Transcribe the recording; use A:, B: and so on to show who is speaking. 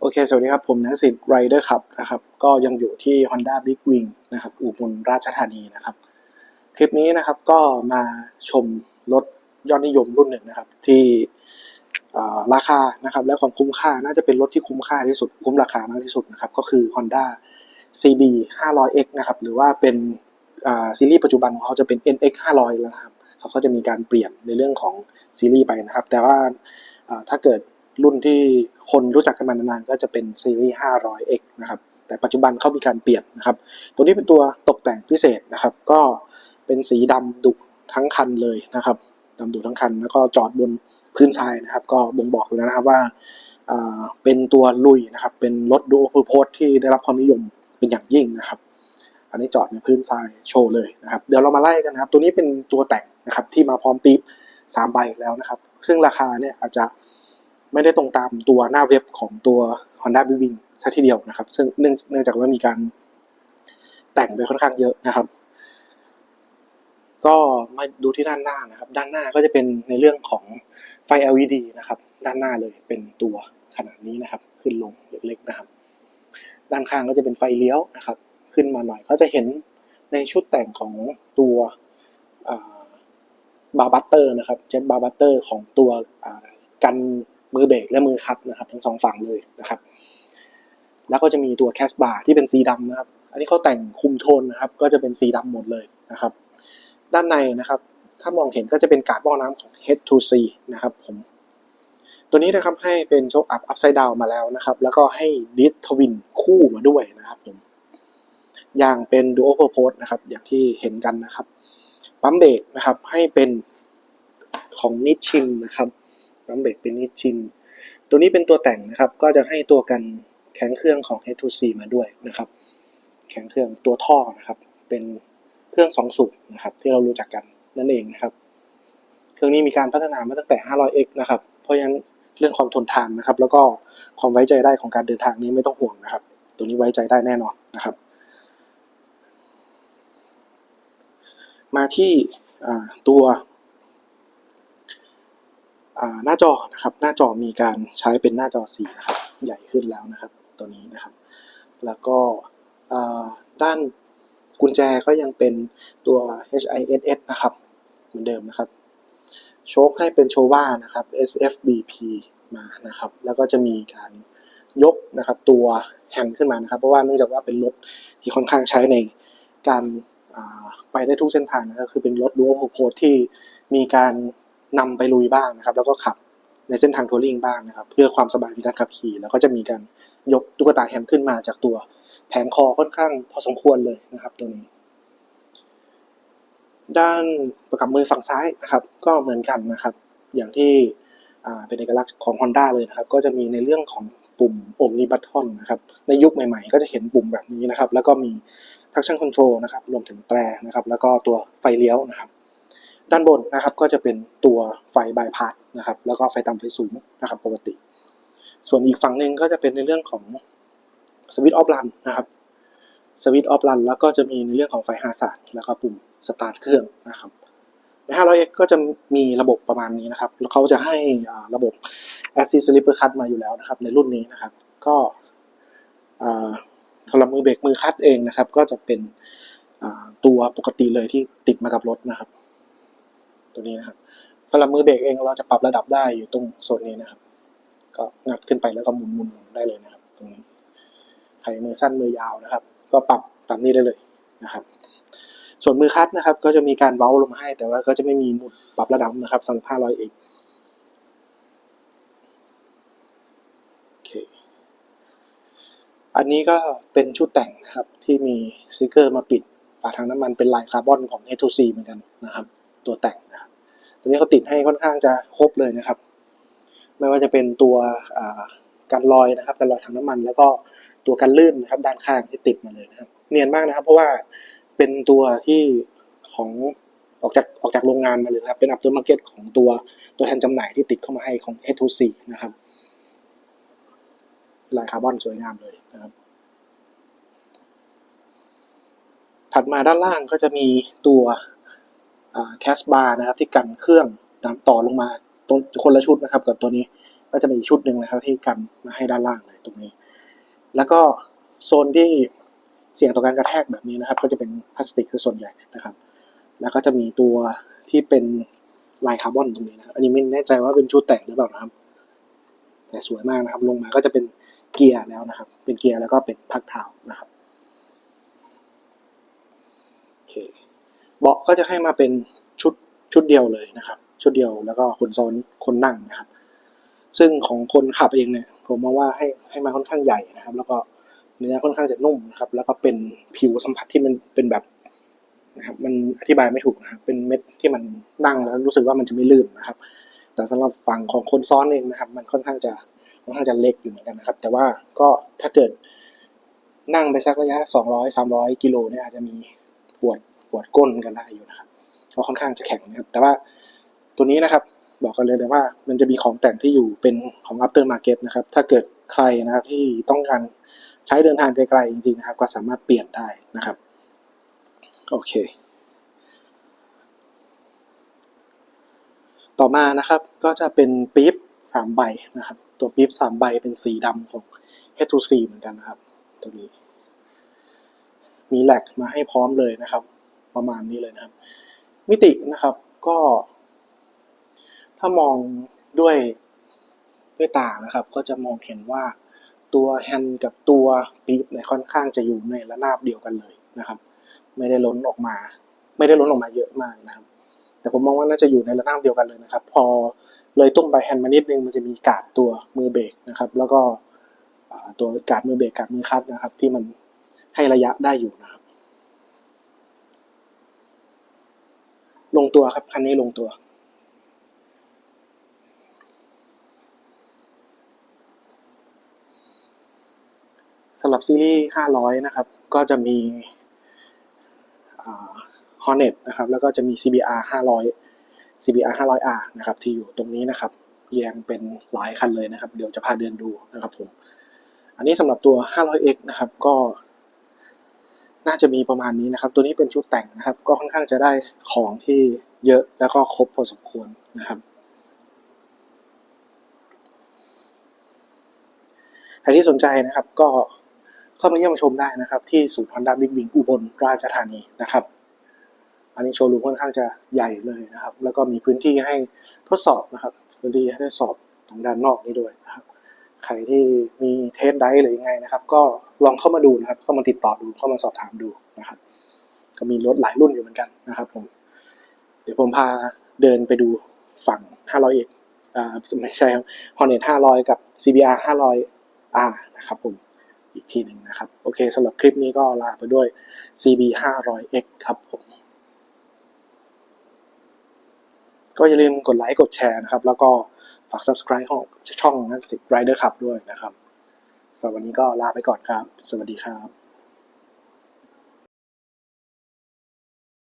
A: โอเค สวัสดีครับ ผมนักสิทธิ์ไรเดอร์ขับนะครับ ก็ยังอยู่ที่ Honda Big Wing นะครับอู่บนราชธานีนะครับ คลิปนี้นะครับก็มาชมรถยอดนิยมรุ่นหนึ่งนะครับ ที่ราคานะครับ และความคุ้มค่าน่าจะเป็นรถที่คุ้มค่าที่สุด คุ้มราคามากที่สุดนะครับ ก็คือ Honda CB 500X นะครับ หรือว่าเป็นซีรีส์ปัจจุบันของเขาจะเป็น NX 500แล้วนะครับ เขาก็จะมีการเปลี่ยนในเรื่องของซีรีส์ไปนะครับ แต่ว่าถ้าเกิด รุ่นที่คนรู้จักกันมานานๆก็จะเป็นซีรีส์ 500X นะครับแต่ปัจจุบันเขามีการเปลี่ยนนะครับ ตัวนี้เป็นตัวตกแต่งพิเศษนะครับ ก็เป็นสีดำดุทั้งคันเลยนะครับดำดุทั้งคัน แล้วก็จอดบนพื้นทรายนะครับ ก็บ่งบอกอยู่แล้วนะครับว่าอ่าเป็นตัวลุยนะครับ เป็นรถดูโอเพอร์โพสที่ได้รับความนิยมเป็นอย่างยิ่งนะครับ อันนี้จอดในพื้นทรายโชว์เลยนะครับ เดี๋ยวเรามาไล่กันนะครับ ตัวนี้เป็นตัวแต่งนะครับที่มาพร้อมปี๊บสามใบแล้วนะครับ ซึ่งราคาเนี่ยอาจจะ ไม่ได้ตรงตามตัวหน้าเว็บของตัว Honda b i w i n g ซะทีเดียวนะครับ ซึ่งเนื่องเนื่องจากว่ามีการแต่งไปค่อนข้างเยอะนะครับ ก็มาดูที่ด้านหน้านะครับ ด้านหน้าก็จะเป็นในเรื่องของไฟ LED นะครับ ด้านหน้าเลยเป็นตัวขนาดนี้นะครับ ขึ้นลงเล็กๆนะครับ ด้านข้างก็จะเป็นไฟเลี้ยวนะครับ ขึ้นมาหน่อยก็จะเห็นในชุดแต่งของตัวบาร์บัตเตอร์นะครับเจ็ตบาร์บัตเตอร์ของตัวกัน มือเบรกและมือคัดนะครับ ทั้งสองฝั่งเลยนะครับ แล้วก็จะมีตัวแคสบาร์ที่เป็นสีดำนะครับ อันนี้เขาแต่งคุมโทนนะครับ ก็จะเป็นสีดำหมดเลยนะครับ ด้านในนะครับ ถ้ามองเห็นก็จะเป็นการ์ดว่อน้ำของ H2C นะครับผมตัวนี้นะครับให้เป็นโชคอัพอัพไซด์ดาวมาแล้วนะครับ แล้วก็ให้ดิสทวินคู่มาด้วยนะครับผมอย่างเป็น Dual Purpose นะครับ อย่างที่เห็นกันนะครับ ปั๊มเบรกนะครับให้เป็นของนิชชินนะครับ ปั๊มเบรกเป็นนิชชิน ตัวนี้เป็นตัวแต่งนะครับ ก็จะให้ตัวกันแข็งเครื่องของ H2C มาด้วยนะครับ แข็งเครื่องตัวท่อนะครับ เป็นเครื่องสองสูบนะครับ ที่เรารู้จักกันนั่นเองนะครับ เครื่องนี้มีการพัฒนามาตั้งแต่ 500x นะครับ เพราะฉะนั้นเรื่องความทนทานนะครับ แล้วก็ความไว้ใจได้ของการเดินทางนี้ไม่ต้องห่วงนะครับ ตัวนี้ไว้ใจได้แน่นอนนะครับ มาที่ตัว หน้าจอนะครับ หน้าจอมีการใช้เป็นหน้าจอสีนะครับ ใหญ่ขึ้นแล้วนะครับ ตัวนี้นะครับ แล้วก็ด้านกุญแจก็ยังเป็นตัว HISS นะครับ เหมือนเดิมนะครับ โชคให้เป็นโชว่านะครับ SFBP มานะครับ แล้วก็จะมีการยกนะครับตัวแฮนด์ขึ้นมานะครับ เพราะว่าเนื่องจากว่าเป็นรถที่ค่อนข้างใช้ในการาไปได้ทุกเส้นทางนะครับคือเป็นรถดูโอโพสที่มีการ นำไปลุยบ้างนะครับ แล้วก็ขับในเส้นทางทัวริงบ้างนะครับ เพื่อความสบายในการขับขี่ แล้วก็จะมีการยกตุ๊กตาแฮนด์ขึ้นมาจากตัวแผงคอค่อนข้างพอสมควรเลยนะครับ ตัวนี้ ด้านประกับมือฝั่งซ้ายนะครับ ก็เหมือนกันนะครับ อย่างที่เป็นเอกลักษณ์ของ Honda เลยนะครับ ก็จะมีในเรื่องของปุ่ม Omni Button นนะครับในยุคใหม่ๆ ก็จะเห็นปุ่มแบบนี้นะครับ แล้วก็มี traction control นะครับ รวมถึงแตรนะครับ แล้วก็ตัวไฟเลี้ยวนะครับ ด้านบนนะครับก็จะเป็นตัวไฟบายพาสนะครับ แล้วก็ไฟต่ำไฟสูงนะครับปกติ ส่วนอีกฝั่งหนึ่งก็จะเป็นในเรื่องของสวิตช์ออฟรันนะครับสวิตช์ออฟรันแล้วก็จะมีในเรื่องของไฟฮาซาร์ดแล้วก็ปุ่มสตาร์ทเครื่องนะครับใน 500x ก็จะมีระบบประมาณนี้นะครับ แล้วเขาจะให้ระบบ Assist Slipper Cut มาอยู่แล้วนะครับ ในรุ่นนี้นะครับ ก็อ่าสำหรับมือเบรกมือคัดเองนะครับ ก็จะเป็นตัวปกติเลยที่ติดมากับรถนะครับ ตัวนี้นะครับสำหรับมือเบรกเองเราจะปรับระดับได้อยู่ตรงโซนนี้นะครับ ก็งัดขึ้นไปแล้วก็หมุนหมุนหมุนได้เลยนะครับ ตรงนี้ใครมือสั้นมือยาวนะครับ ก็ปรับตามนี้ได้เลยนะครับ ส่วนมือคัดนะครับ ก็จะมีการเว้าลงมาให้ แต่ว่าก็จะไม่มีหมุดปรับระดับนะครับสำหรับ500เองโอเคอันนี้ก็เป็นชุดแต่งนะครับที่มีสติกเกอร์มาปิดฝาถังน้ำมันเป็นลายคาร์บอนของ H2C เหมือนกันนะครับ ตัวแต่งนะครับ ตัวนี้เขาติดให้ค่อนข้างจะครบเลยนะครับ ไม่ว่าจะเป็นตัวอ่ากันรอยนะครับกันรอยถังน้ำมัน แล้วก็ตัวกันลื่นนะครับด้านข้างที่ติดมาเลยนะครับ เนียนมากนะครับ เพราะว่าเป็นตัวที่ของออกจากออกจากโรงงานมาเลยนะครับ เป็นอัพเดอร์มาร์เก็ตของตัวตัวแทนจำหน่ายที่ติดเข้ามาให้ของ H2C นะครับลายคาร์บอนสวยงามเลยนะครับ ถัดมาด้านล่างก็จะมีตัว แคสบาร์นะครับที่กันเครื่องตามต่อลงมาตรงคนละชุดนะครับกับตัวนี้ก็จะมีอีกชุดหนึ่งนะครับที่กันมาให้ด้านล่างเลยตรงนี้ แล้วก็โซนที่เสี่ยงต่อการกระแทกแบบนี้นะครับ ก็จะเป็นพลาสติกส่วนใหญ่นะครับ แล้วก็จะมีตัวที่เป็นลายคาร์บอนตรงนี้นะอันนี้ไม่แน่ใจว่าเป็นชุดแต่งหรือเปล่านะครับ แต่สวยมากนะครับ ลงมาก็จะเป็นเกียร์แล้วนะครับ เป็นเกียร์แล้วก็เป็นพักเท้านะครับโอเค เบาะก็จะให้มาเป็นชุดชุดเดียวเลยนะครับ ชุดเดียวแล้วก็คนซ้อนคนนั่งนะครับ ซึ่งของคนขับเองเนี่ยผมมองว่าให้ให้มาค่อนข้างใหญ่นะครับ แล้วก็เนื้อค่อนข้างจะนุ่มนะครับ แล้วก็เป็นผิวสัมผัสที่มันเป็นแบบนะครับ มันอธิบายไม่ถูกนะครับ เป็นเม็ดที่มันนั่งแล้วรู้สึกว่ามันจะไม่ลื่นนะครับ แต่สำหรับฝั่งของคนซ้อนเองนะครับ มันค่อนข้างจะค่อนข้างจะเล็กอยู่เหมือนกันนะครับ แต่ว่าก็ถ้าเกิดนั่งไปสักระยะสองร้อยสามร้อยกิโลเนี่ยอาจจะมีปวด ปวดก้นกันได้อยู่นะครับเพราะค่อนข้างจะแข็งนะครับ แต่ว่าตัวนี้นะครับบอกกันเลยเลยว่า มันจะมีของแต่งที่อยู่เป็นของ after market นะครับ ถ้าเกิดใครนะครับที่ต้องการใช้เดินทางไกลๆจริงๆนะครับ ก็สามารถเปลี่ยนได้นะครับ โอเค ต่อมานะครับก็จะเป็นปี๊บสามใบนะครับ ตัวปี๊บสามใบเป็นสีดำของ H2C เหมือนกันนะครับ ตัวนี้ มีแหลกมาให้พร้อมเลยนะครับ ประมาณนี้เลยนะครับ มิตินะครับก็ ถ้ามองด้วยด้วยตานะครับ ก็จะมองเห็นว่าตัวแฮนด์กับตัวปี๊บเนี่ยค่อนข้างจะอยู่ในระนาบเดียวกันเลยนะครับ ไม่ได้ล้นออกมา ไม่ได้ล้นออกมาเยอะมากนะครับ แต่ผมมองว่าน่าจะอยู่ในระนาบเดียวกันเลยนะครับ พอเลยตุ้มไปแฮนด์มานิดนึงมันจะมีกาดตัวมือเบรกนะครับ แล้วก็ตัวกาดมือเบรกกาดมือคัดนะครับ ที่มันให้ระยะได้อยู่นะครับ ลงตัวครับ คันนี้ลงตัว สำหรับซีรีส์ 500 นะครับ ก็จะมีอ่า Hornet นะครับ แล้วก็จะมี CBR 500 CBR 500R นะครับ ที่อยู่ตรงนี้นะครับ เรียงเป็นหลายคันเลยนะครับ เดี๋ยวจะพาเดินดูนะครับผม อันนี้สำหรับตัว 500X นะครับ ก็ น่าจะมีประมาณนี้นะครับ ตัวนี้เป็นชุดแต่งนะครับ ก็ค่อนข้างจะได้ของที่เยอะแล้วก็ครบพอสมควรนะครับใครที่สนใจนะครับก็เข้ามาเยี่ยมชมได้นะครับ ที่ศูนย์ฮอนด้าบิ๊กบิงอุบลราชธานีนะครับ อันนี้โชว์รูมค่อนข้างจะใหญ่เลยนะครับ แล้วก็มีพื้นที่ให้ทดสอบนะครับพื้นที่ให้ทดสอบทางด้านนอกนี้ด้วยนะครับ ใครที่มีเทสได้หรือยังไงนะครับ ก็ ลองเข้ามาดูนะครับ เข้ามาติดต่อดูเข้ามาสอบถามดูนะครับ ก็มีรถหลายรุ่นอยู่เหมือนกันนะครับผมเดี๋ยวผมพาเดินไปดูฝั่ง 500เอกอ่าไม่ใช่ครับ Hornet 500 กับ CBR 500R นะครับผมอีกทีหนึ่งนะครับ โอเคสำหรับคลิปนี้ก็ลาไปด้วย CB 500X ครับผมก็อย่าลืมกดไลค์กดแชร์นะครับ แล้วก็ฝาก subscribe ของช่องนักสิ Rider ขับด้วยนะครับ สำหรับวันนี้ก็ลาไปก่อนครับ สวัสดีครับ